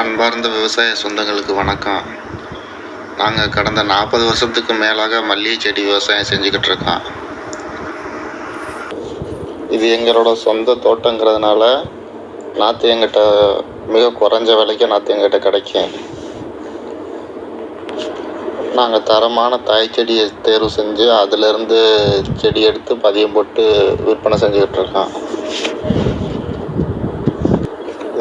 அன்பார்ந்த விவசாய சொந்தங்களுக்கு வணக்கம். நாங்கள் கடந்த நாற்பது வருஷத்துக்கு மேலாக மல்லிகை செடி விவசாயம் செஞ்சுக்கிட்டு இருக்கோம். இது எங்களோட சொந்த தோட்டங்கிறதுனால நாற்று எங்கிட்ட மிக குறைஞ்ச விலைக்கு நாற்று எங்கிட்ட கிடைக்கும். நாங்கள் தரமான தாய் செடியை தேர்வு செஞ்சு அதிலிருந்து செடி எடுத்து பதியம் போட்டு விற்பனை செஞ்சுக்கிட்டு இருக்கோம்.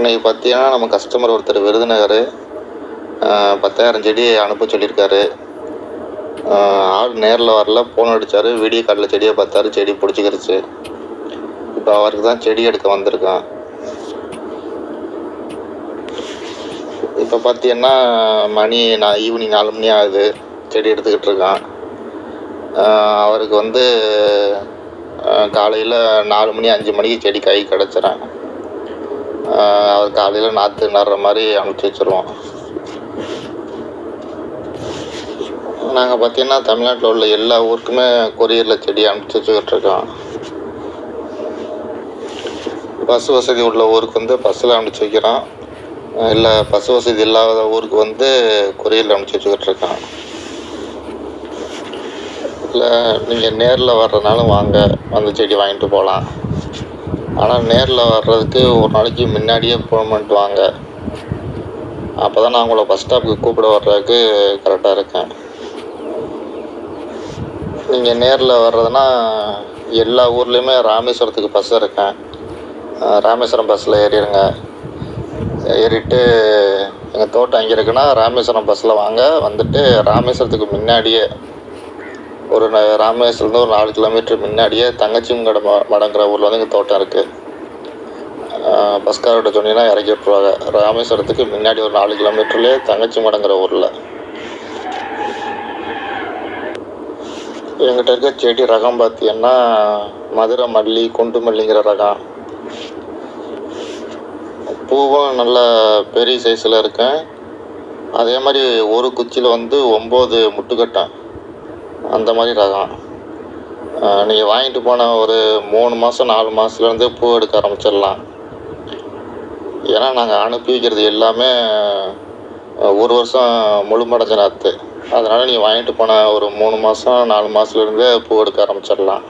இன்னைக்கு பார்த்தீங்கன்னா நம்ம கஸ்டமர் ஒருத்தர் விருதுநகர் பத்தாயிரம் செடி அனுப்ப சொல்லியிருக்காரு. ஆள் நேரில் வரல ஃபோன் அடித்தார் வீடியோ காலில் செடியை பார்த்தாரு செடி பிடிச்சிக்கிருச்சு. இப்போ அவருக்கு தான் செடி எடுக்க வந்திருக்கான். இப்போ பார்த்தீங்கன்னா மணி நான் ஈவினிங் நாலு மணி ஆகுது செடி எடுத்துக்கிட்டு இருக்கான். அவருக்கு வந்து காலையில் நாலு மணி அஞ்சு மணிக்கு செடி கை கிடச்சிறேன் அது காலையில் நாற்று நடுற மாதிரி அனுப்பிச்சி வச்சுருவோம். நாங்கள் பார்த்தீங்கன்னா தமிழ்நாட்டில் உள்ள எல்லா ஊருக்குமே கொரியரில் செடி அனுப்பிச்சி வச்சுக்கிட்டு இருக்கோம். பஸ் வசதி உள்ள ஊருக்கு வந்து பஸ்ஸில் அனுப்பிச்சி வைக்கிறோம். இல்லை பஸ் வசதி இல்லாத ஊருக்கு வந்து கொரியரில் அனுப்பிச்சி வச்சுக்கிட்டு இருக்கோம். இல்லை நீங்கள் நேரில் வர்றதுனாலும் வாங்க அந்த செடி வாங்கிட்டு போகலாம் ஆனால் நேரில் வர்றதுக்கு ஒரு நாளைக்கு முன்னாடியே ஃபோன் பண்ணிட்டு வாங்க. அப்போ தான் நான் உங்களை பஸ் ஸ்டாப்புக்கு கூப்பிட வர்றதுக்கு கரெக்டாக இருக்கேன். நீங்கள் நேரில் வர்றதுனா எல்லா ஊர்லேயுமே ராமேஸ்வரத்துக்கு பஸ் இருக்கேன். ராமேஸ்வரம் பஸ்ஸில் ஏறிடுங்க. ஏறிட்டு எங்கள் தோட்டம் அங்கே இருக்குன்னா ராமேஸ்வரம் பஸ்ஸில் வாங்க. வந்துட்டு ராமேஸ்வரத்துக்கு முன்னாடியே ஒரு ந- ராமேஸ்வரத்துலேருந்து ஒரு நாலு கிலோமீட்டர் முன்னாடியே தங்கச்சிங்கட ம மடங்கிற ஊரில் வந்து எங்கள் தோட்டம் இருக்குது பஸ்கார்கிட்ட சொன்னீங்கன்னா இறக்கி விட்ருவாங்க ராமேஸ்வரத்துக்கு முன்னாடி ஒரு நாலு கிலோமீட்டர்லேயே தங்கச்சி மடங்கிற ஊரில். எங்கிட்ட இருக்க செடி ரகம் பார்த்தீங்கன்னா மதுரை மல்லி குண்டு மல்லிங்கிற ரகம். பூவும் நல்ல பெரிய சைஸில் இருக்கேன் அதே மாதிரி ஒரு குச்சியில் வந்து ஒம்பது முட்டுக்கட்டம் அந்த மாதிரி ரகம். நீங்கள் வாங்கிட்டு போன ஒரு மூணு மாதம் நாலு மாதத்துலேருந்து பூ எடுக்க ஆரம்பிச்சிடலாம். ஏன்னா நாங்கள் அனுப்பி வைக்கிறது எல்லாமே ஒரு வருஷம் முழுமடைஞ்ச நாற்று அதனால் நீங்கள் வாங்கிட்டு போன ஒரு மூணு மாதம் நாலு மாதத்துலேருந்தே பூ எடுக்க ஆரம்பிச்சிடலாம்.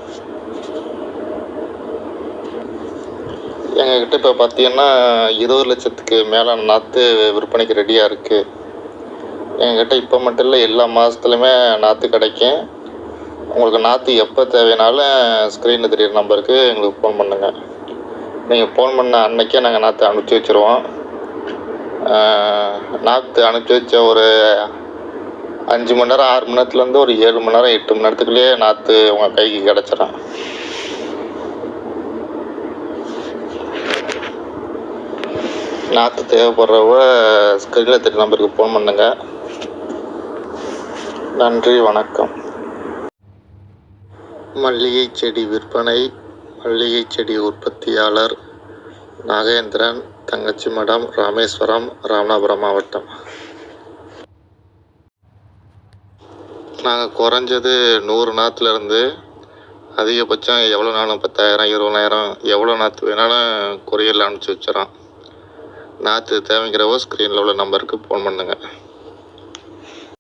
எங்ககிட்ட இப்போ பார்த்தீங்கன்னா இருபது லட்சத்துக்கு மேலே நாற்று விற்பனைக்கு ரெடியாக இருக்குது என்கிட்ட இப்போ மட்டும் இல்லை எல்லா மாதத்துலையுமே நாற்று கிடைக்கும். உங்களுக்கு நாற்று எப்போ தேவைனாலும் ஸ்க்ரீனில் தெரியிற நம்பருக்கு எங்களுக்கு ஃபோன் பண்ணுங்கள் நீங்கள் ஃபோன் பண்ண அன்னைக்கே நாங்கள் நாற்று அனுப்பிச்சி வச்சுருவோம். நாற்று அனுப்பிச்சி வச்ச ஒரு அஞ்சு மணி நேரம் ஆறு மணி நேரத்துலேருந்து ஒரு ஏழு மணி நேரம் எட்டு மணி நேரத்துக்குள்ளேயே நாற்று உங்கள் கைக்கு கிடச்சிடும் நாற்று தேவைப்படுறவ ஸ்க்ரீனில் தெரியுற நம்பருக்கு ஃபோன் பண்ணுங்கள் நன்றி வணக்கம். மல்லிகை செடி விற்பனை மல்லிகை செடி உற்பத்தியாளர் நாகேந்திரன் தங்கச்சி மடம் ராமேஸ்வரம் ராமநாதபுரம் மாவட்டம். நாங்கள் குறைஞ்சது நூறு நாற்றுலேருந்து அதிகபட்சம் எவ்வளோ நாளும் பத்தாயிரம் இருபதாயிரம் எவ்வளோ நாற்று வேணாலும் கொரியரில் அனுப்பிச்சி வச்சிடறோம் நாற்று தேவைங்கிறவோ ஸ்க்ரீனில் உள்ள நம்பருக்கு ஃபோன் பண்ணுங்கள்